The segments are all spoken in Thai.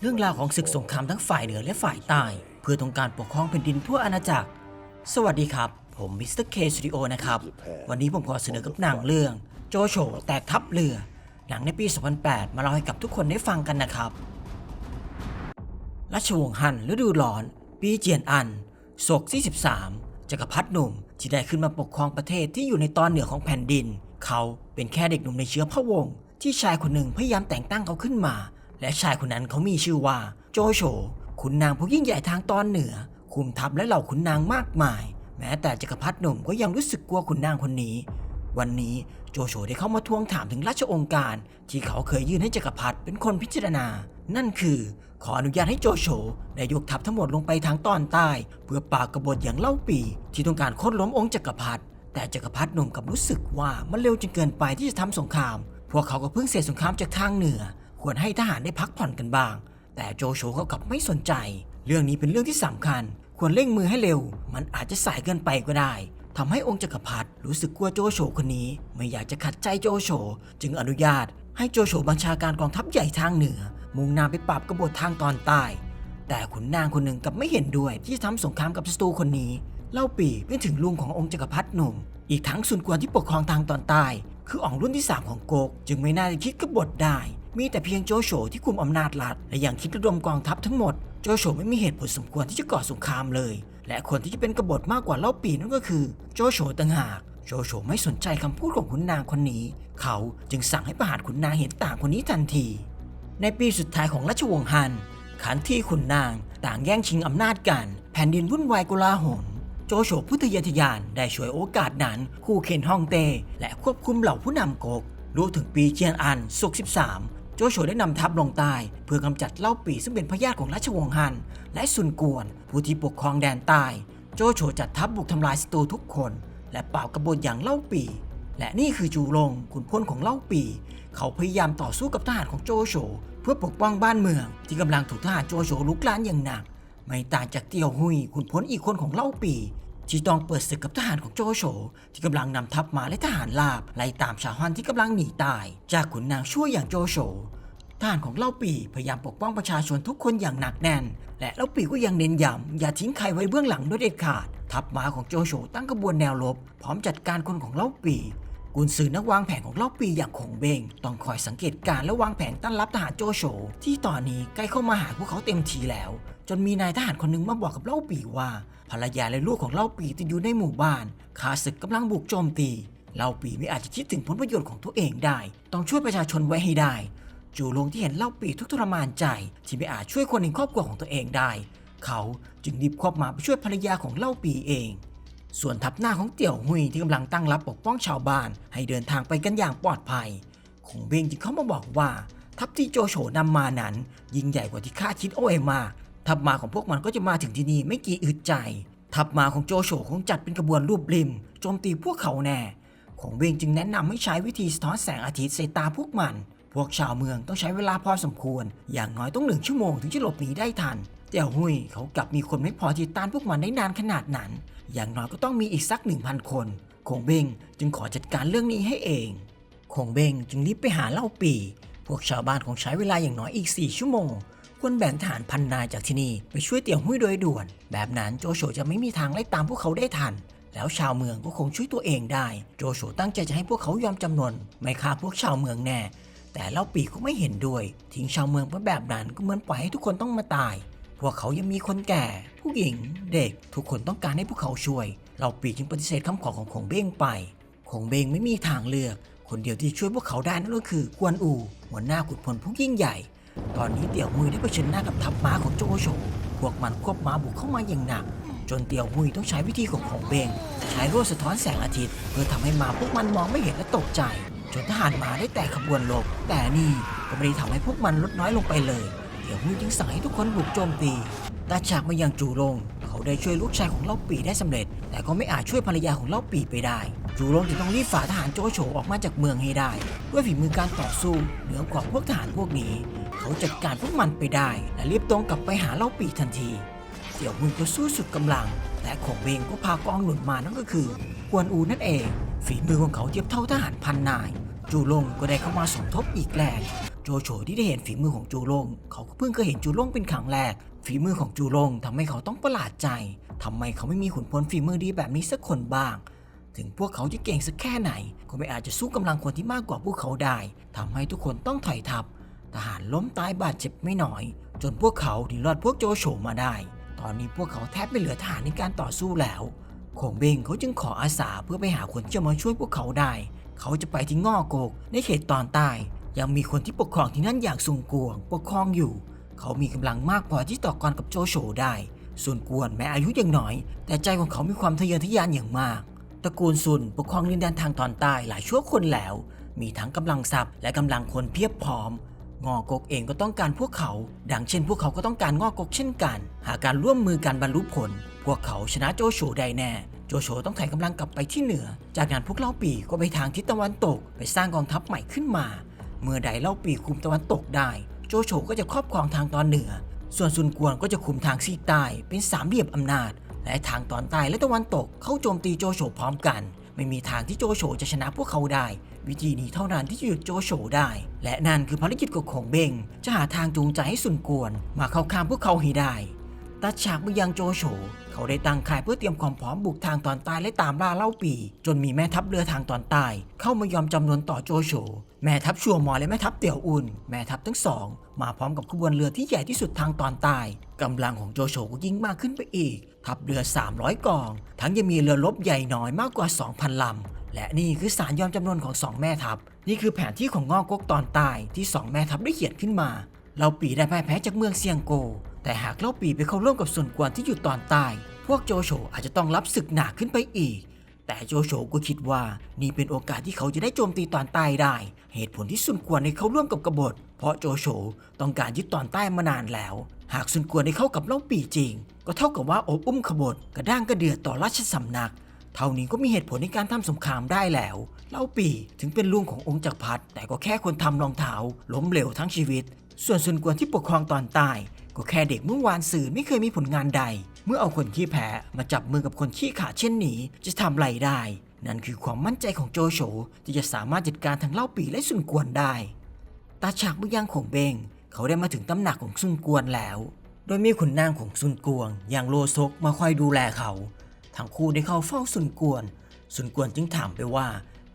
เรื่องราวของศึกสงครามทั้งฝ่ายเหนือและฝ่ายใต้ เพื่อต้องการปกครองแผ่นดินทั่วอาณาจักร สวัสดีครับ ผมมิสเตอร์เคสตูดิโอนะครับ วันนี้ผมขอเสนอกับหนังเรื่อง โจโฉแตกทัพเรือ หนังในปี 2008 มาเล่าให้กับทุกคนได้ฟังกันนะครับราชวงศ์ฮั่นฤดูร้อน ปีเจียนอันศกที่13จักรพรรดิหนุ่มที่ได้ขึ้นมาปกครองประเทศที่อยู่ในตอนเหนือของแผ่นดิน เขาเป็นแค่เด็กหนุ่มในเชื้อพระวงศ์ที่ชายคนหนึ่งพยายามแต่งตั้งเขาขึ้นมา และชายคนนั้นเขามีชื่อว่าโจโฉขุนนางผู้ยิ่งใหญ่ทางตอนเหนือ คุมทัพและเหล่าขุนนางมากมาย แม้แต่จักรพรรดิหนุ่มก็ยังรู้สึกกลัวขุนนางคนนี้ วันนี้โจโฉได้เข้ามาทวงถามถึงราชองค์การ ที่เขาเคยยื่นให้จักรพรรดิเป็นคนพิจารณา นั่นคือ ขออนุญาตให้โจโฉได้ยกทัพทั้งหมดลงไปทางตอนใต้ เพื่อปราบกบฏอย่างเล่าปี ที่ต้องการโค่นล้มองค์จักรพรรดิแต่จักรพรรดิหนุ่มกับรู้สึกว่ามันเร็วจนเกินไปที่จะทำสงคราม พวกเขาก็เพิ่งเสร็จสงครามจากทางเหนือ ควรให้ทหารได้พักผ่อนกันบ้าง แต่โจโฉเขากลับไม่สนใจ เรื่องนี้เป็นเรื่องที่สำคัญ ควรเร่งมือให้เร็ว มันอาจจะสายเกินไปก็ได้ทำให้องค์จักรพรรดิรู้สึกกลัวโจโฉคนนี้ ไม่อยากจะขัดใจโจโฉจึงอนุญาต ให้โจโฉบัญชาการกองทัพใหญ่ทางเหนือ มุ่งหน้าไปปราบกบฏทางตอนใต้ แต่ขุนนางคนหนึ่งกลับไม่เห็นด้วยที่จะทำสงครามกับศัตรูคนนี้ เล่าปีเป็นถึงลุงขององค์จักรพรรดิหนุ่ม อีกทั้งส่วนกวนที่ปกครองทางตอนใต้ คืออ่องรุ่นที่ 3 ของโกก จึงไม่น่าจะคิดกบฏได้ มีแต่เพียงโจโฉที่คุมอำนาจรัฐและยังคิดระดมกองทัพทั้งหมด โจโฉไม่มีเหตุผลสมควรที่จะก่อสงครามเลย และคนที่จะเป็นกบฏมากกว่าเล่าปีนั่นก็คือ โจโฉต่างหาก โจโฉไม่สนใจคำพูดของขุนนางคนนี้ เขาจึงสั่งให้ประหารขุนนางเห็นต่างคนนี้ทันที ในปีสุดท้ายของราชวงศ์ฮันขันที่ขุนนางต่างแย่งชิงอำนาจกัน แผ่นดินวุ่นวายกุลาหลโจโฉพุทธยทยานได้ช่วยโอกาสนั้น คู่เคนฮ่องเต้และควบคุมเหล่าผู้นำกกรู้ถึงปีเจียนอันสุก13 โจโฉได้นำทัพลงใต้เพื่อกำจัดเล่าปีซึ่งเป็นพญาติของราชวงศ์ฮัน และซุนกวน ผู้ที่ปกครองแดนใต้ โจโฉจัดทัพบุกทำลายศัตรูทุกคน และเปรากบฏอย่างเล่าปี และนี่คือจูลงขุนพลของเล่าปี เขาพยายามต่อสู้กับทหารของโจโฉเพื่อปกป้องบ้านเมือง ที่กำลังถูกทหารโจโฉลุกลานอย่างหนัก ไม่ต่างจากเตียวหุยขุนพลอีกคนของเล่าปี ที่ต้องเปิดศึกกับทหารของโจโฉที่กำลังนำทัพมาและทหารลาบไล่ตามชาวฮั่นที่กำลังหนีตาย จากขุนนางชั่วอย่างโจโฉทหารของเล่าปีพยายามปกป้องประชาชนทุกคนอย่างหนักแน่น และเล่าปีก็ยังเน้นย้ำอย่าทิ้งใครไว้เบื้องหลังด้วยเด็ดขาด ทัพม้าของโจโฉตั้งกระบวนแนวรบพร้อมจัดการคนของเล่าปี กุนซือนักวางแผนของเล่าปีอย่างคงเบง ต้องคอยสังเกตการและวางแผนต้นรับทหารโจโฉที่ตอนนี้ใกล้เข้ามาหาพวกเขาเต็มทีแล้ว จนมีนายทหารคนหนึ่งมาบอกกับเล่าปีว่า ภรรยาและลูกของเล่าปีติดอยู่ในหมู่บ้านข้าศึกกำลังบุกโจมตีเล่าปีไม่อาจจะคิดถึงผลประโยชน์ของตัวเองได้ ต้องช่วยประชาชนไว้ให้ได้ จูลงที่เห็นเล่าปีทุกทรมานใจ ที่ไม่อาจช่วยคนในครอบครัวของตัวเองได้ เขาจึงรีบครอบมาไปช่วยภรรยาของเล่าปีเอง ส่วนทัพหน้าของเตี่ยวหุยที่กำลังตั้งรับปกป้องชาวบ้าน ให้เดินทางไปกันอย่างปลอดภัยคงเบงจึงเข้ามาบอกว่า ทัพที่โจโฉนำมานั้น ยิ่งใหญ่กว่าที่คาดคิดโอ้ยมากทัพมาของพวกมันก็จะมาถึงที่นี่ไม่กี่อึดใจ ทัพมาของโจโฉคงจัดเป็นกระบวนรูปริมโจมตีพวกเขาแน่คงเบงจึงแนะนำให้ใช้วิธีสะท้อนแสงอาทิตย์ใส่ตาพวกมัน พวกชาวเมืองต้องใช้เวลาพอสมควร อย่างน้อยต้องหนึ่งชั่วโมงถึงจะหลบหนีได้ทัน เตี่ยวหุยเขากลับมีคนไม่พอที่ต้านพวกมันได้นานขนาดนั้น อย่างน้อยก็ต้องมีอีกสักหนึ่งพันคนคงเบงจึงขอจัดการเรื่องนี้ให้เองคงเบงจึงรีบไปหาเล่าปี พวกชาวบ้านคงใช้เวลาอย่างน้อยอีก 4 ชั่วโมง ควรแบ่งทหารพันนายจากที่นี่ไปช่วยเตี่ยวหุยโดยด่วน แบบนั้นโจโฉจะไม่มีทางไล่ตามพวกเขาได้ทัน แล้วชาวเมืองก็คงช่วยตัวเองได้ โจโฉตั้งใจจะให้พวกเขายอมจำนนไม่ฆ่าพวกชาวเมืองแน่ แต่เล่าปีก็ไม่เห็นด้วย ทิ้งชาวเมืองไปแบบนั้นก็เหมือนปล่อยให้ทุกคนต้องมาตาย พวกเขายังมีคนแก่ ผู้หญิง เด็ก ทุกคนต้องการให้พวกเขาช่วย เราปีจึงปฏิเสธคำขอของคงเบ้งไป คงเบงไม่มีทางเลือก คนเดียวที่ช่วยพวกเขาได้นั่นก็คือกวนอูหัวหน้าขุนพลผู้ยิ่งใหญ่ ตอนนี้เตี่ยวมุยได้เผชิญหน้ากับทัพม้าของโจโฉพวกมันควบม้าบุกเข้ามาอย่างหนัก จนเตี่ยวมุยต้องใช้วิธีของของเบง ใช้รวดสะท้อนแสงอาทิตย์ เพื่อทำให้ม้าพวกมันมองไม่เห็นและตกใจ จนทหารม้าได้แตกขบวนรบแต่นี่ก็ไม่ได้ทำให้พวกมันลดน้อยลงไปเลย เตี่ยวมุยจึงสั่งให้ทุกคนบุกโจมตีตาฉากมายังจูรงเขาได้ช่วยลูกชายของเล่าปีได้สำเร็จ แต่ก็ไม่อาจช่วยภรรยาของเล่าปีไปได้ จูรงจึงต้องรีบฝ่าทหารโจโฉออกมาจากเมืองให้ได้ ด้วยฝีมือการต่อสู้เหนือกว่าพวกทหารพวกนี้ เขาจัดการพวกมันไปได้ และรีบตรงกลับไปหาเล่าปีทันทีเสี่ยวมุนก็สู้สุดกำลัง แต่ของเบงก็พากองหนุนมานั่นก็คือกวนอูนั่นเอง ฝีมือของเขาเทียบเท่าทหารพันนาย จูลงก็ได้เข้ามาสมทบอีกแรงโจโฉที่ได้เห็นฝีมือของจูลง เขาก็เพิ่งเคยเห็นจูลงเป็นครั้งแรก ฝีมือของจูลงทำให้เขาต้องประหลาดใจทำไมเขาไม่มีขุนพลฝีมือดีแบบนี้สักคนบ้าง ถึงพวกเขาจะเก่งสักแค่ไหน ก็ไม่อาจจะสู้กำลังคนที่มากกว่าพวกเขาได้ทำให้ทุกคนต้องถอยทัพทหารล้มตายบาดเจ็บไม่น้อย จนพวกเขาถึงรอดพวกโจโฉมาได้ ตอนนี้พวกเขาแทบไม่เหลือทหารในการต่อสู้แล้วคงเบงเขาจึงขออาสาเพื่อไปหาคนที่จะมาช่วยพวกเขาได้ เขาจะไปที่ง่อโกก ในเขตตอนใต้ ยังมีคนที่ปกครองที่นั่นอย่างซุงกวง ปกครองอยู่ เขามีกำลังมากพอที่ต่อกรกับโจโฉได้ ส่วนกวนแม้อายุยังน้อย แต่ใจของเขามีความทะเยอทะยานอย่างมากตระกูลซุนปกครองดินแดนทางตอนใต้หลายชั่วคนแล้ว มีทั้งกำลังทรัพย์และกำลังคนเพียบพร้อมงอกกเองก็ต้องการพวกเขา ดังเช่น พวกเขาก็ต้องการงอกกเช่นกัน หากการร่วมมือกันบรรลุผล พวกเขาชนะโจโฉได้แน่ โจโฉต้องถอยกำลังกลับไปที่เหนือ จากนั้นพวกเล่าปีก็ไปทางทิศตะวันตก ไปสร้างกองทัพใหม่ขึ้นมา เมื่อใดเล่าปีคุมตะวันตกได้ โจโฉก็จะครอบครองทางตอนเหนือ ส่วนซุนกวนก็จะคุมทางซีใต้เป็นสามเหลี่ยมอำนาจ และทางตอนใต้และตะวันตกเข้าโจมตีโจโฉพร้อมกัน ไม่มีทางที่โจโฉจะชนะพวกเขาได้ วิธีนี้เท่านั้นที่จะหยุดโจโฉได้ และนั่นคือภารกิจของของเบงจะหาทางจูงใจให้ซุนกวน มาเข้าข้างพวกเขาให้ได้ ตัดฉากไปยังโจโฉเขาได้ตั้งค่ายเพื่อเตรียมความพร้อมบุกทางตอนใต้และตามล่าเล่าปี จนมีแม่ทัพเรือทางตอนใต้เข้ามายอมจำนวนต่อโจโฉแม่ทัพชัวหมอและแม่ทัพเตี่ยวอุ่นแม่ทัพทั้งสอง มาพร้อมกับขบวนเรือที่ใหญ่ที่สุดทางตอนใต้กำลังของโจโฉก็ยิ่งมากขึ้นไปอีก ทัพเรือ 300 กอง ทั้งยังมีเรือรบใหญ่น้อยมากกว่า 2,000ลำและนี่คือสารยอมจำนวนของสองแม่ทัพ นี่คือแผนที่ของงอกกตอนใต้ที่สองแม่ทัพได้เขียนขึ้นมาเราปีได้พ่ายแพ้จากเมืองเซียงโก แต่หากเล่าปีไปเข้าร่วมกับส่วนกวนที่อยู่ตอนใต้พวกโจโฉอาจจะต้องรับศึกหนักขึ้นไปอีก แต่โจโฉก็คิดว่านี่เป็นโอกาสที่เขาจะได้โจมตีตอนใต้ได้ เหตุผลที่ซุนกวนได้เข้าร่วมกับกบฏ เพราะโจโฉต้องการยึดตอนใต้มานานแล้ว หากซุนกวนได้เข้ากับเล่าปีจริง ก็เท่ากับว่าโอบอุ้มขบฏกระด้างกระเดือดต่อราชสำนักเท่านี้ก็มีเหตุผลในการทำสงครามได้แล้ว เล่าปีถึงเป็นลุงขององค์จักรพรรดิแต่ก็แค่คนทำรองเท้าล้มเหลวทั้งชีวิต ส่วนซุนกวนที่ปกครองตอนใต้ ก็แค่เด็กเมื่อวานสื่อไม่เคยมีผลงานใด เมื่อเอาคนขี้แพ้มาจับมือกับคนขี้ขาเช่นนี้จะทำไรได้ นั่นคือความมั่นใจของโจโฉที่จะสามารถจัดการทั้งเล่าปีและซุนกวนได้ ตาฉากบุยังของเบง เขาได้มาถึงตำหนักของซุนกวนแล้ว โดยมีขุนนางของซุนกวง อย่างโลซกมาคอยดูแลเขา ทั้งคู่ได้เข้าเฝ้าซุนกวนซุนกวนจึงถามไปว่า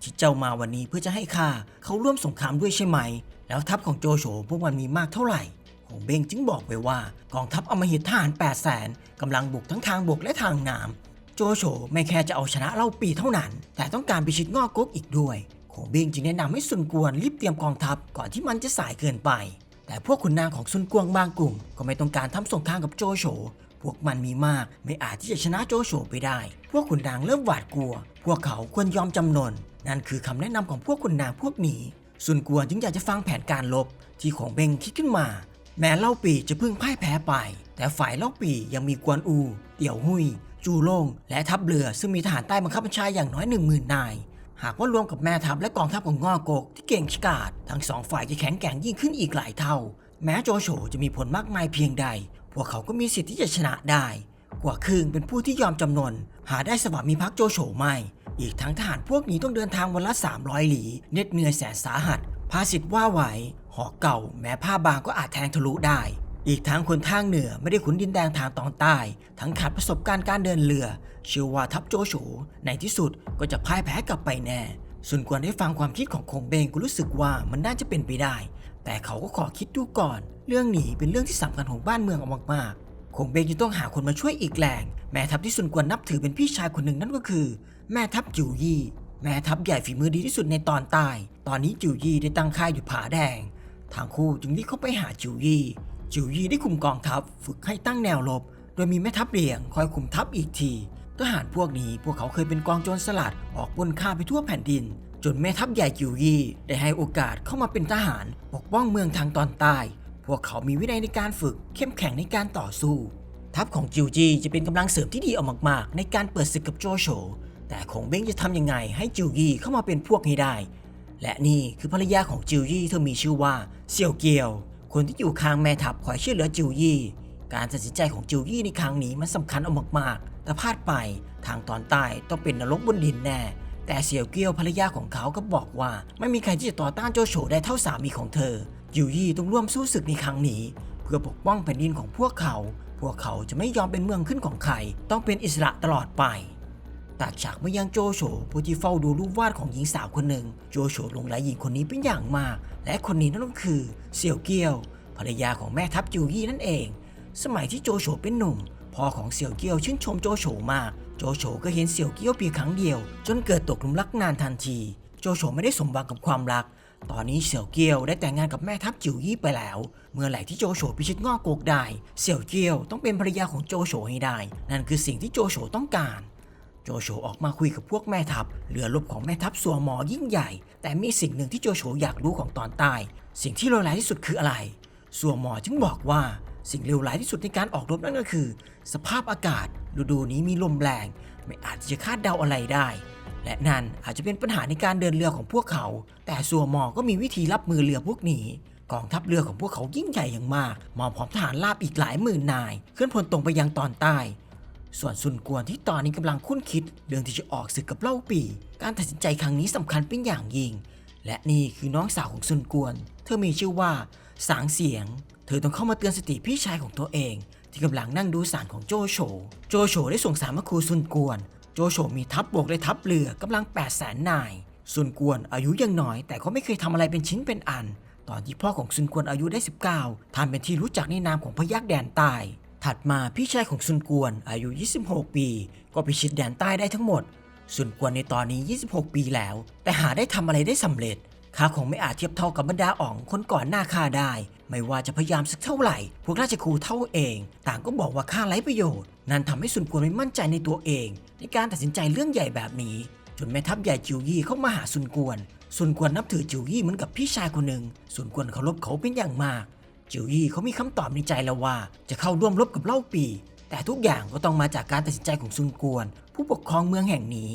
ที่เจ้ามาวันนี้เพื่อจะให้ข้าเขาร่วมสงครามด้วยใช่ไหม แล้วทัพของโจโฉพวกมันมีมากเท่าไหร่ งเบงจึงบอกไปว่ากองทัพอมหิตทหาร8 0 0แสนกำลังบุกทั้งทางบกและทางน้ำโจโฉไม่แค่จะเอาชนะเล่าปีเท่านั้น แต่ต้องการไปชิดงอกก๊กอีกด้วยขงเบงจึงแนะนำให้ซุนกวนรีบเตรียมกองทัพก่อนที่มันจะสายเกินไป แต่พวกขุนนางของซุนกวงบางกลุ่ม ก็ไม่ต้องการทำสงครามกับโจโฉ พวกมันมีมากไม่อาจที่จะชนะโจโฉไปได้ พวกขุนนางเริ่มหวาดกลัว พวกเขาควรยอมจำนน นั่นคือคำแนะนำของพวกขุนนางพวกนี้ซุนกวนจึงอยากจะฟังแผนการลบที่ของเบงคิดขึ้นมา แม้เล่าปีจะเพิ่งพ่ายแพ้ไป แต่ฝ่ายเล่าปียังมีกวนอู เตี่ยวหุย จูโล่งและทัพเรือซึ่งมีทหารใต้บังคับบัญชาอย่างน้อยหนึ่งหมื่นนาย หากว่ารวมกับแม่ทัพและกองทัพของงอกกที่เก่งฉกาจทั้งสองฝ่ายจะแข็งแกร่งยิ่งขึ้นอีกหลายเท่า แม้โจโฉจะมีผลมากมายเพียงใด พวกเขาก็มีสิทธิ์ที่จะชนะได้ กว่าครึ่งเป็นผู้ที่ยอมจำนน หาได้สวัสมีพักโจโฉไม่อีกทั้งทหารพวกนี้ต้องเดินทางวันละ 300 หลีเหน็ดเหนื่อยแสนสาหัสภาษิตว่าไหว หอเก่าแม้ผ้าบางก็อาจแทงทะลุได้ อีกทั้งคนทางเหนือไม่ได้ขุนดินแดงทางตอนใต้ ทั้งขาดประสบการณ์การเดินเรือเชื่อว่าทัพโจโฉในที่สุดก็จะพ่ายแพ้กลับไปแน่ ส่วนกวนได้ฟังความคิดของคงเบงก็รู้สึกว่ามันน่าจะเป็นไปได้ แต่เขาก็ขอคิดดูก่อน เรื่องนี้เป็นเรื่องที่สำคัญของบ้านเมืองเอามากๆคงเบงจะต้องหาคนมาช่วยอีกแรงแม่ทัพที่ส่วนกวนนับถือเป็นพี่ชายคนหนึ่งนั่นก็คือ แม่ทัพจิวยี่แม่ทัพใหญ่ฝีมือดีที่สุดในตอนใต้ ตอนนี้จิวยี่ได้ตั้งค่ายอยู่ผาแดง ทางคู่จึงรีบเข้าไปหาจิวยี่จิวยี่ได้คุมกองทัพฝึกให้ตั้งแนวรบ โดยมีแม่ทัพเรียงคอยคุมทัพอีกทีทหารพวกนี้พวกเขาเคยเป็นกองโจรสลัดออกบนฆ่าไปทั่วแผ่นดิน จนแม่ทัพใหญ่จิวยี่ได้ให้โอกาสเข้ามาเป็นทหารปกป้องเมืองทางตอนใต้ พวกเขามีวินัยในการฝึกเข้มแข็งในการต่อสู้ ทัพของจิวจีจะเป็นกำลังเสริมที่ดีเอามากๆ ในการเปิดศึกกับโจโฉแต่คงเบ้งจะทำยังไงให้จิวยี่เข้ามาเป็นพวกให้ได้ และนี่คือภรรยาของจิวยี่เธอมีชื่อว่าเซียวเกียว คนที่อยู่ข้างแม่ทัพคอยช่วยเหลือจิวยี่ การตัดสินใจของจิวยี่ในครั้งนี้มันสำคัญเอามากๆ แต่พลาดไปทางตอนใต้ต้องเป็นนรกบนดินแน่ แต่เสี่ยวเกียวภรรยาของเขาก็บอกว่า ไม่มีใครที่จะต่อต้านโจโฉได้เท่าสามีของเธอจิวยี่ต้องร่วมสู้ศึกในครั้งนี้ เพื่อปกป้องแผ่นดินของพวกเขา พวกเขาจะไม่ยอมเป็นเมืองขึ้นของใครต้องเป็นอิสระตลอดไป ตัดฉากมายังโจโฉผู้ที่เฝ้าดูรูปวาดของหญิงสาวคนหนึ่ง โจโฉหลงไหลหญิงคนนี้เป็นอย่างมาก และคนนี้นั่นก็คือเสี่ยวเกี้ยว ภรรยาของแม่ทัพจิวยี่นั่นเอง สมัยที่โจโฉเป็นหนุ่มพ่อของเสี่ยวเกี้ยวชื่นชมโจโฉมาก โจโฉก็เห็นเสี่ยวเกี้ยวเพียงครั้งเดียว จนเกิดตกหลุมรักนานทันที โจโฉไม่ได้สมหวังกับความรัก ตอนนี้เสี่ยวเกี้ยวได้แต่งงานกับแม่ทัพจิวยี่ไปแล้ว เมื่อไหร่ที่โจโฉพิชิตง้อโกกได้ เสี่ยวเกี้ยวต้องเป็นภรรยาของโจโฉให้ได้ นั่นคือสิ่งที่โจโฉต้องการ โจโฉออกมาคุยกับพวกแม่ทัพเรือรบของแม่ทัพสัวหมอยิ่งใหญ่ แต่มีสิ่งหนึ่งที่โจโฉอยากรู้ของตอนใต้ สิ่งที่เลวร้ายที่สุดคืออะไรสัวหมอจึงบอกว่าสิ่งเลวร้ายที่สุดในการออกรบนั่นก็คือ สภาพอากาศฤดูนี้มีลมแรง ไม่อาจจะคาดเดาอะไรได้ และนั่นอาจจะเป็นปัญหาในการเดินเรือของพวกเขา แต่สัวหมอก็มีวิธีรับมือเรือพวกนี้กองทัพเรือของพวกเขายิ่งใหญ่อย่างมากมอมพร้อมทหารราบอีกหลายหมื่นนาย เคลื่อนพลตรงไปยังตอนใต้ ส่วนซุนกวนที่ตอนนี้กำลังคุ้นคิดเรื่องที่จะออกศึกกับเล่าปี การตัดสินใจครั้งนี้สำคัญเป็นอย่างยิ่ง และนี่คือน้องสาวของซุนกวน เธอมีชื่อว่า สางเสียง เธอต้องเข้ามาเตือนสติพี่ชายของตัวเอง ที่กำลังนั่งดูสารของโจโฉ โจโฉได้ส่งสารมาคูซุนกวน โจโฉมีทัพบกและทัพเรือกำลัง8 0 0แสนนาย ซุนกวนอายุยังน้อย แต่เขาไม่เคยทำอะไรเป็นชิ้นเป็นอัน ตอนที่พ่อของซุนกวนอายุได้ 19ท่านเป็นที่รู้จักในนามของพยักแดนใต้ ถัดมาพี่ชายของซุนกวนอายุ 26 ปี ก็พิชิตแดนใต้ได้ทั้งหมด ซุนกวนในตอนนี้ 26 ปีแล้ว แต่หาได้ทำอะไรได้สำเร็จข้าคงไม่อาจเทียบเท่ากับบรรดาอ่องคนก่อนหน้าข้าได้ ไม่ว่าจะพยายามสักเท่าไหร่ พวกราชครูเท่าเอง ต่างก็บอกว่าข้าไร้ประโยชน์ นั่นทำให้ซุนกวนไม่มั่นใจในตัวเอง ในการตัดสินใจเรื่องใหญ่แบบนี้ จนแม่ทัพใหญ่จิวยี่เข้ามาหาซุนกวนซุนกวนนับถือจิวยี่เหมือนกับพี่ชายคนหนึ่งซุนกวนเคารพเขาเป็นอย่างมาก จิวยี่เขามีคำตอบในใจแล้วว่า จะเข้าร่วมรบกับเล่าปี แต่ทุกอย่างก็ต้องมาจากการตัดสินใจของซุนกวน ผู้ปกครองเมืองแห่งนี้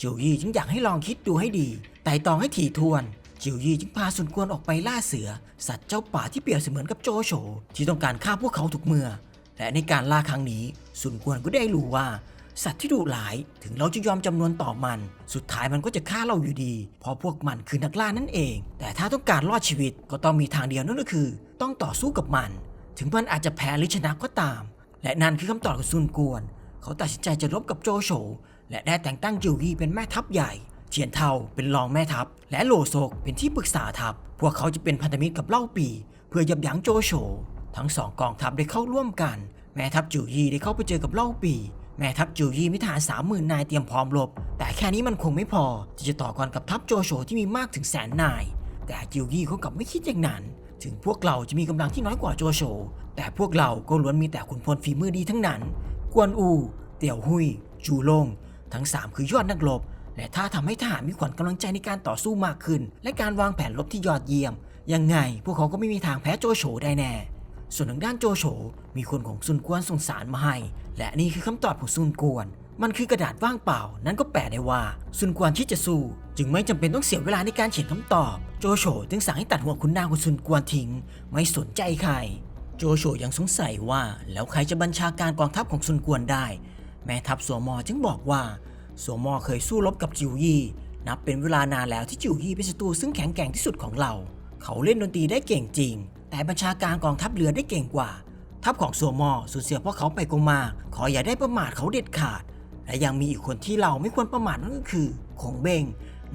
จิวยี่จึงอยากให้ลองคิดดูให้ดีไต่ตองให้ถี่ถ้วนจิวยี่จึงพาซุนกวนออกไปล่าเสือ สัตว์เจ้าป่าที่เปรียบเสมือนกับโจโฉที่ต้องการฆ่าพวกเขาทุกเมื่อ และในการล่าครั้งนี้ซุนกวนก็ได้รู้ว่า สัตว์ที่ดุร้ายถึงเราจะยอมจำนวนต่อมัน สุดท้ายมันก็จะฆ่าเราอยู่ดี เพราะพวกมันคือนักล่านั่นเอง แต่ถ้าต้องการรอดชีวิตก็ต้องมีทางเดียวนั่นก็คือ ต้องต่อสู้กับมัน ถึงมันอาจจะแพ้หรือชนะก็ตาม และนั่นคือคำตอบของซุนกวน เขาตัดสินใจจะรบกับโจโฉและได้แต่งตั้งจิวยี่เป็นแม่ทัพใหญ่เฉียนเทาเป็นรองแม่ทัพ และโลโซกเป็นที่ปรึกษาทัพ พวกเขาจะเป็นพันธมิตรกับเล่าปี เพื่อยับยั้งโจโฉทั้งสองกองทัพได้เข้าร่วมกัน แม่ทัพจิวยี่ได้เข้าไปเจอกับเล่าปี แม่ทัพจิวยี่มีทหารสามหมื่นนายเตรียมพร้อมรบ แต่แค่นี้มันคงไม่พอที่จะต่อกรกับทัพโจโฉที่มีมากถึงแสนนาย แต่จิวยี่เขากลับไม่คิดอย่างนั้น ถึงพวกเราจะมีกำลังที่น้อยกว่าโจโฉแต่พวกเราก็ล้วนมีแต่ขุนพลฝีมือดีทั้งนั้น กวนอู เตี่ยวหุย จูลง ทั้ง 3 คือยอดนักรบ และถ้าทำให้ทหารมีขวัญกำลังใจในการต่อสู้มากขึ้น และการวางแผนรบที่ยอดเยี่ยม ยังไงพวกเขาก็ไม่มีทางแพ้โจโฉได้แน่ ส่วนทางด้านโจโฉมีคนของซุนกวนส่งสารมาให้ และนี่คือคำตอบของซุนกวน มันคือกระดาษว่างเปล่า นั่นก็แปลได้ว่าซุนกวนที่จะสู้จึงไม่จำเป็นต้องเสียเวลาในการเขียนคำตอบ โจโฉจึงสั่งให้ตัดหัวขุนนางของซุนกวนทิ้ง ไม่สนใจใคร โจโฉยังสงสัยว่าแล้วใครจะบัญชาการกองทัพของซุนกวนได้ แม่ทัพสัวมอจึงบอกว่าสัวมอเคยสู้รบกับจิวยี่นับเป็นเวลานานแล้วที่จิวยี่เป็นศัตรูซึ่งแข็งแกร่งที่สุดของเรา เขาเล่นดนตรีได้เก่งจริง แต่บัญชาการกองทัพเรือได้เก่งกว่า ทัพของสัวมอสูญเสียเพราะเขาไปกมากขออย่าได้ประมาทเขาเด็ดขาด และยังมีอีกคนที่เราไม่ควรประมาทนั่นก็คือคงเบง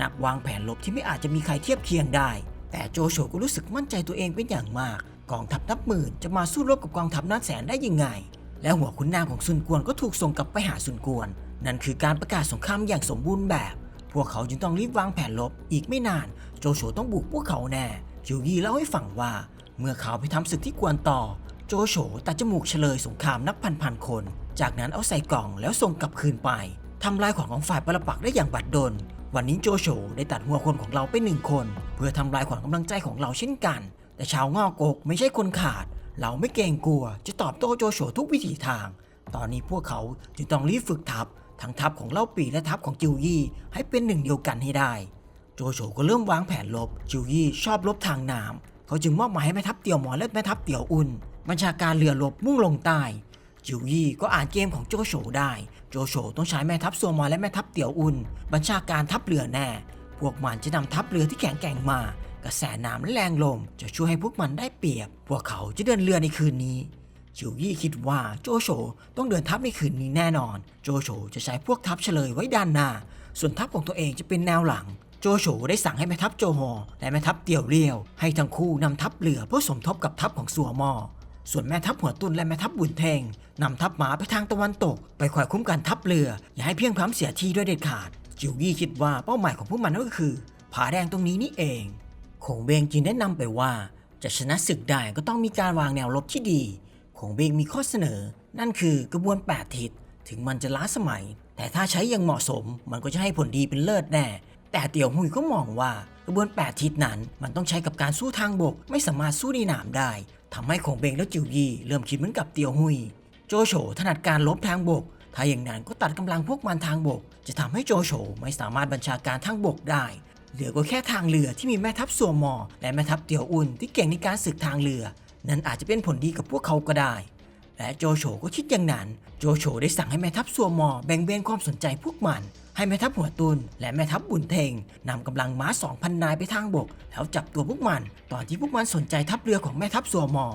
นักวางแผนรบที่ไม่อาจจะมีใครเทียบเคียงได้ แต่โจโฉก็รู้สึกมั่นใจตัวเองเป็นอย่างมาก กองทัพนับหมื่นจะมาสู้รบกับกองทัพนับแสนได้ยังไง และหัวขุนนางของซุนกวนก็ถูกส่งกลับไปหาซุนกวน นั่นคือการประกาศสงครามอย่างสมบูรณ์แบบ พวกเขาจึงต้องรีบวางแผนรบอีกไม่นาน โจโฉต้องบุกพวกเขาแน่จิวยี่เล่าให้ฟังว่า เมื่อเขาไปทำศึกที่กวนต่อ โจโฉตัดจมูกเฉลยสงครามนับพันพันคน จากนั้นเอาใส่กล่องแล้วส่งกลับคืนไปทำลายของของฝ่ายปรปักได้อย่างบัดดล วันนี้โจโฉได้ตัดหัวคนของเราไปหนึ่งคน เพื่อทำลายขวัญกำลังใจของเราเช่นกัน แต่ชาวงอกกไม่ใช่คนขาด เราไม่เกรงกลัว จะตอบโต้โจโฉทุกวิถีทาง ตอนนี้พวกเขาจึงต้องรีบฝึกทัพทั้งทัพของเล่าปีและทัพของจิวยี่ให้เป็นหนึ่งเดียวกันให้ได้ โจโฉก็เริ่มวางแผนรบจิวยี่ชอบรบทางน้ำ เขาจึงมอบหมายให้แม่ทัพเตี่ยวหมอและแม่ทัพเตี่ยวอุ่น บัญชาการเรือรบมุ่งลงใต้จิวยี่ก็อ่านเกมของโจโฉได้ โจโฉต้องใช้แม่ทัพซัวมอและแม่ทัพเตี่ยวอุนบัญชาการทัพเรือแน่ พวกมันจะนำทัพเรือที่แข็งแกร่งมา กระแสน้ำและแรงลมจะช่วยให้พวกมันได้เปรียบ พวกเขาจะเดินเรือในคืนนี้ จิวยี่คิดว่าโจโฉต้องเดินทัพในคืนนี้แน่นอน โจโฉจะใช้พวกทัพเฉลยไว้ด้านหน้า ส่วนทัพของตัวเองจะเป็นแนวหลัง โจโฉได้สั่งให้แม่ทัพโจฮอและแม่ทัพเตี่ยวเลียว ให้ทั้งคู่นำทัพเรือเพื่อสมทบกับทัพของสัวมอ ส่วนแม่ทัพหัวตุนและแม่ทัพบุญเทงนำทัพหมาไปทางตะวันตก ไปคอยคุ้มกันทัพเรือ อย่าให้เพียงพล้ำเสียทีด้วยเด็ดขาด จิวยี่คิดว่าเป้าหมายของพวกมันก็คือผาแดงตรงนี้นี่เองคงเบงจึงได้นำไปว่า จะชนะศึกได้ก็ต้องมีการวางแนวรบที่ดีคงเบงมีข้อเสนอ นั่นคือกระบวนแปดทิศถึงมันจะล้าสมัย แต่ถ้าใช้อย่างเหมาะสมมันก็จะให้ผลดีเป็นเลิศแน่ แต่เตียวหุยก็มองว่ากระบวนแปดทิศนั้นมันต้องใช้กับการสู้ทางบก ไม่สามารถสู้ในหนามได้ทำให้คงเบงและจิวยี่เริ่มคิดเหมือนกับเตียวหุย โจโฉถนัดการลบทางบก ถ้าอย่างนั้นก็ตัดกำลังพวกมันทางบก จะทำให้โจโฉไม่สามารถบัญชาการทางบกได้เหลือก็แค่ทางเรือที่มีแม่ทัพสัวมอ และแม่ทัพเตียวอุ่นที่เก่งในการศึกทางเรือ นั่นอาจจะเป็นผลดีกับพวกเขาก็ได้ และโจโฉก็คิดอย่างนั้น โจโฉได้สั่งให้แม่ทัพสัวมอแบ่งเบนความสนใจพวกมัน ให้แม่ทัพหัวตุน และแม่ทัพบุญเทงนำกำลังม้า 2,000 นายไปทางบก แล้วจับตัวพวกมัน ตอนที่พวกมันสนใจทัพเรือของแม่ทัพสัวมอ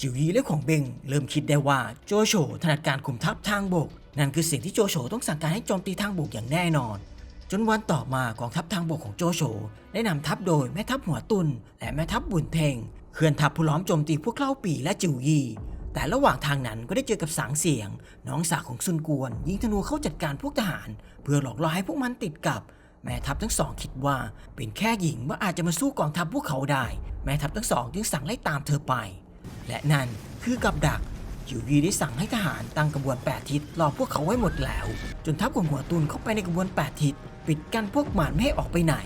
จิวยีและของเบงเริ่มคิดได้ว่าโจโฉถนัดการคุมทัพทางบก นั่นคือสิ่งที่โจโฉต้องสั่งการให้โจมตีทางบกอย่างแน่นอนจนวันต่อมากองทัพทางบกของโจโฉได้นำทัพโดยแม่ทัพหัวตุน และแม่ทัพบุญเทงเคลื่อนทัพผู้ล้อมโจมตีพวกเล่าปีและจิวยี แต่ระหว่างทางนั้นก็ได้เจอกับสางเสียง น้องสาวของซุนกวน ยิงธนูเข้าจัดการพวกทหาร เพื่อหลอกล่อให้พวกมันติดกับ แม่ทัพทั้งสองคิดว่าเป็นแค่หญิงว่าอาจจะมาสู้กองทัพพวกเขาได้ แม่ทัพทั้งสองจึงสั่งไล่ตามเธอไป และนั่นคือกับดักจิวยีได้สั่งให้ทหารตั้งกระบวนแปดทิศรอพวกเขาไว้หมดแล้ว จนทัพของหัวตุนเข้าไปในกระบวนแปดทิศปิดกั้นพวกมันไม่ให้ออกไปไหน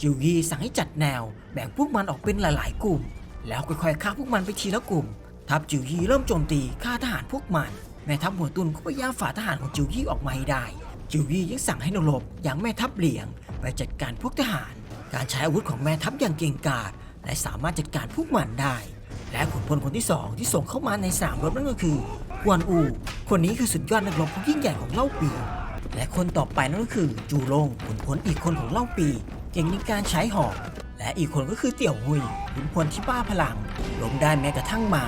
จิวยีสั่งให้จัดแนว แบ่งพวกมันออกเป็นหลาย ๆ กลุ่ม แล้วค่อยๆฆ่าพวกมันไปทีละกลุ่ม ทัพจิวยีเริ่มโจมตีฆ่าทหารพวกมันแม่ทัพหัวตุนก็พยายามฝ่าทหารของจิวยีออกมาให้ได้ จิวยียังสั่งให้นรบอย่างแม่ทัพเหลียง ไปจัดการพวกทหาร การใช้อาวุธของแม่ทัพอย่างเก่งกาจและสามารถจัดการพวกมันได้ และขุนพลคนที่สองที่ส่งเข้ามาในสนามรบนั่นก็คือกวนอู คนนี้คือสุดยอดนักรบผู้ยิ่งใหญ่ของเล่าปี และคนต่อไปนั่นก็คือจูลงขุนพลอีกคนของเล่าปี เก่งในการใช้หอกและอีกคนก็คือเตี่ยวหุยขุนพลที่บ้าพลังล้มได้แม้กระทั่งม้า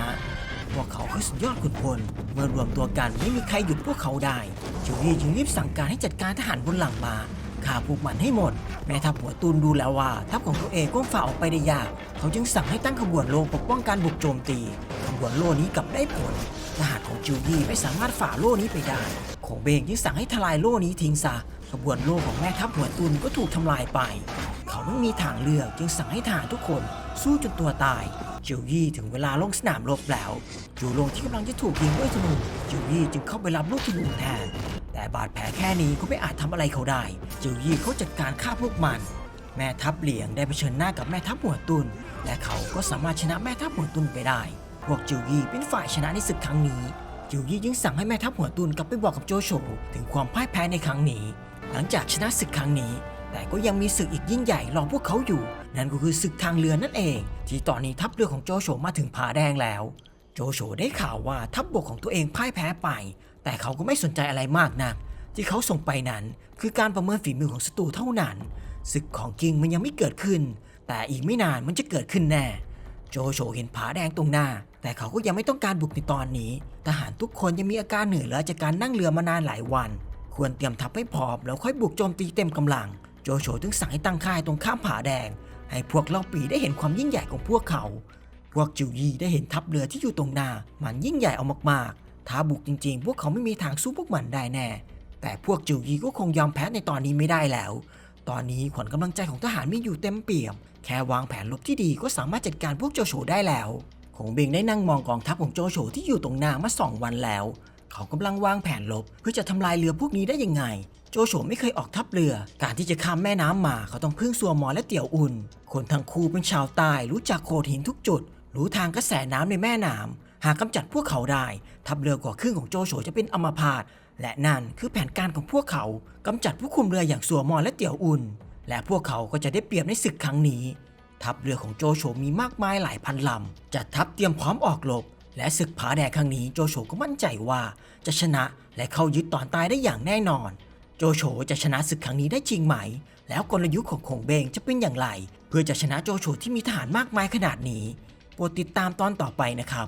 พวกเขาคือสุดยอดขุนพล เมื่อรวมตัวกันไม่มีใครหยุดพวกเขาได้จิวยี่จึงรีบสั่งการให้จัดการทหารบนหลังมาฆ่าพวกมันให้หมด แม้ทัพหัวตูนดูแล้วว่า ทัพของตัวเองก็ฝ่าออกไปได้ยาก เขาจึงสั่งให้ตั้งขบวนโลปกป้องการบุกโจมตีขบวนโล่นี้กลับได้ผลทหารของจิวยี่ไม่สามารถฝ่าโล่นี้ไปได้ของเบงจึงสั่งให้ทลายโล่นี้ทิ้งซะขบวนโล่ของแม่ทัพหัวตุนก็ถูกทำลายไป เขาไม่มีทางเลือกจึงสั่งให้ทหารทุกคนสู้จนตัวตาย จิวยี่ถึงเวลาลงสนามรบแล้ว จูลงที่กำลังจะถูกยิงด้วยธนูจิวยี่จึงเข้าไปรับลูกธนูแทน แต่บาดแผลแค่นี้ก็ไม่อาจทำอะไรเขาได้ จิวยี่เขาจัดการฆ่าพวกมัน แม่ทัพเหลียงได้เผชิญหน้ากับแม่ทัพหัวตุน และเขาก็สามารถชนะแม่ทัพหัวตุนไปได้ พวกจิวยี่เป็นฝ่ายชนะในศึกครั้งนี้ จิวยี่จึงสั่งให้แม่ทัพหัวตุนกลับไปบอกกับโจโฉถึงความพ่ายแพ้ในครั้งนี้ หลังจากชนะศึกครั้งนี้ แต่ก็ยังมีศึกอีกยิ่งใหญ่รอพวกเขาอยู่ นั่นก็คือศึกทางเรือนั่นเอง ที่ตอนนี้ทัพเรือของโจโฉมาถึงผาแดงแล้ว โจโฉได้ข่าวว่าทัพบบกของตัวเองพ่ายแพ้ไป แต่เขาก็ไม่สนใจอะไรมากนัก ที่เขาส่งไปนั้นคือการประเมินฝีมือของศัตรูเท่านั้น ศึกของจริงมันยังไม่เกิดขึ้น แต่อีกไม่นานมันจะเกิดขึ้นแน่ โจโฉเห็นผาแดงตรงหน้า แต่เขาก็ยังไม่ต้องการบุกในตอนนี้ ทหารทุกคนยังมีอาการเหนื่อยล้าจากการนั่งเรือมานานหลายวัน ควรเตรียมทัพให้พร้อมแล้วค่อยบุกโจมตีเต็มกำลัง โจโฉถึงสั่งให้ตั้งค่ายตรงข้ามผาแดง ให้พวกเล่าปีได้เห็นความยิ่งใหญ่ของพวกเขา พวกจิวยีได้เห็นทัพเรือที่อยู่ตรงหน้า มันยิ่งใหญ่เอามากๆ ถ้าบุกจริงๆ พวกเขาไม่มีทางสู้พวกมันได้แน่ แต่พวกจิวยีก็คงยอมแพ้ในตอนนี้ไม่ได้แล้ว ตอนนี้ขวัญกำลังใจของทหารมีอยู่เต็มเปี่ยม แค่วางแผนลบที่ดีก็สามารถจัดการพวกโจโฉได้แล้วคงเบงได้นั่งมองกองทัพของโจโฉที่อยู่ตรงหน้ามาสองวันแล้ว เขากำลังวางแผนลบเพื่อจะทำลายเรือพวกนี้ได้ยังไง โจโฉไม่เคยออกทัพเรือ การที่จะข้ามแม่น้ำมาเขาต้องพึ่งซัวมอและเตี่ยวอุ่น คนทั้งคู่เป็นชาวใต้รู้จักโขดหินทุกจุด รู้ทางกระแสน้ำในแม่น้ำหากกำจัดพวกเขาได้ ทัพเรือกว่าครึ่งของโจโฉจะเป็นอัมพาตและนั่นคือแผนการของพวกเขากำจัดผู้คุมเรืออย่างสัวมอและเตี่ยวอุ่น และพวกเขาก็จะได้เปรียบในศึกครั้งนี้ ทัพเรือของโจโฉมีมากมายหลายพันลำจัดทัพเตรียมพร้อมออกรบ และศึกผาแดกครั้งนี้โจโฉก็มั่นใจว่าจะชนะและเข้ายึดตอนตายได้อย่างแน่นอน โจโฉจะชนะศึกครั้งนี้ได้จริงไหม แล้วกลยุทธ์ของคงเบงจะเป็นอย่างไร เพื่อจะชนะโจโฉที่มีทหารมากมายขนาดนี้โปรดติดตามตอนต่อไปนะครับ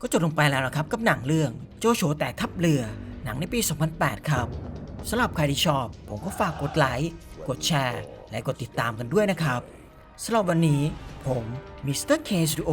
ก็จบลงไปแล้วนะครับกับหนังเรื่องโจโฉแตกทัพเรือ หนังในปี 2008 ครับสำหรับใครที่ชอบ ผมก็ฝากกดไลค์กดแชร์และกดติดตามกันด้วยนะครับสำหรับวันนี้ผมมิสเตอร์เคสตูโอ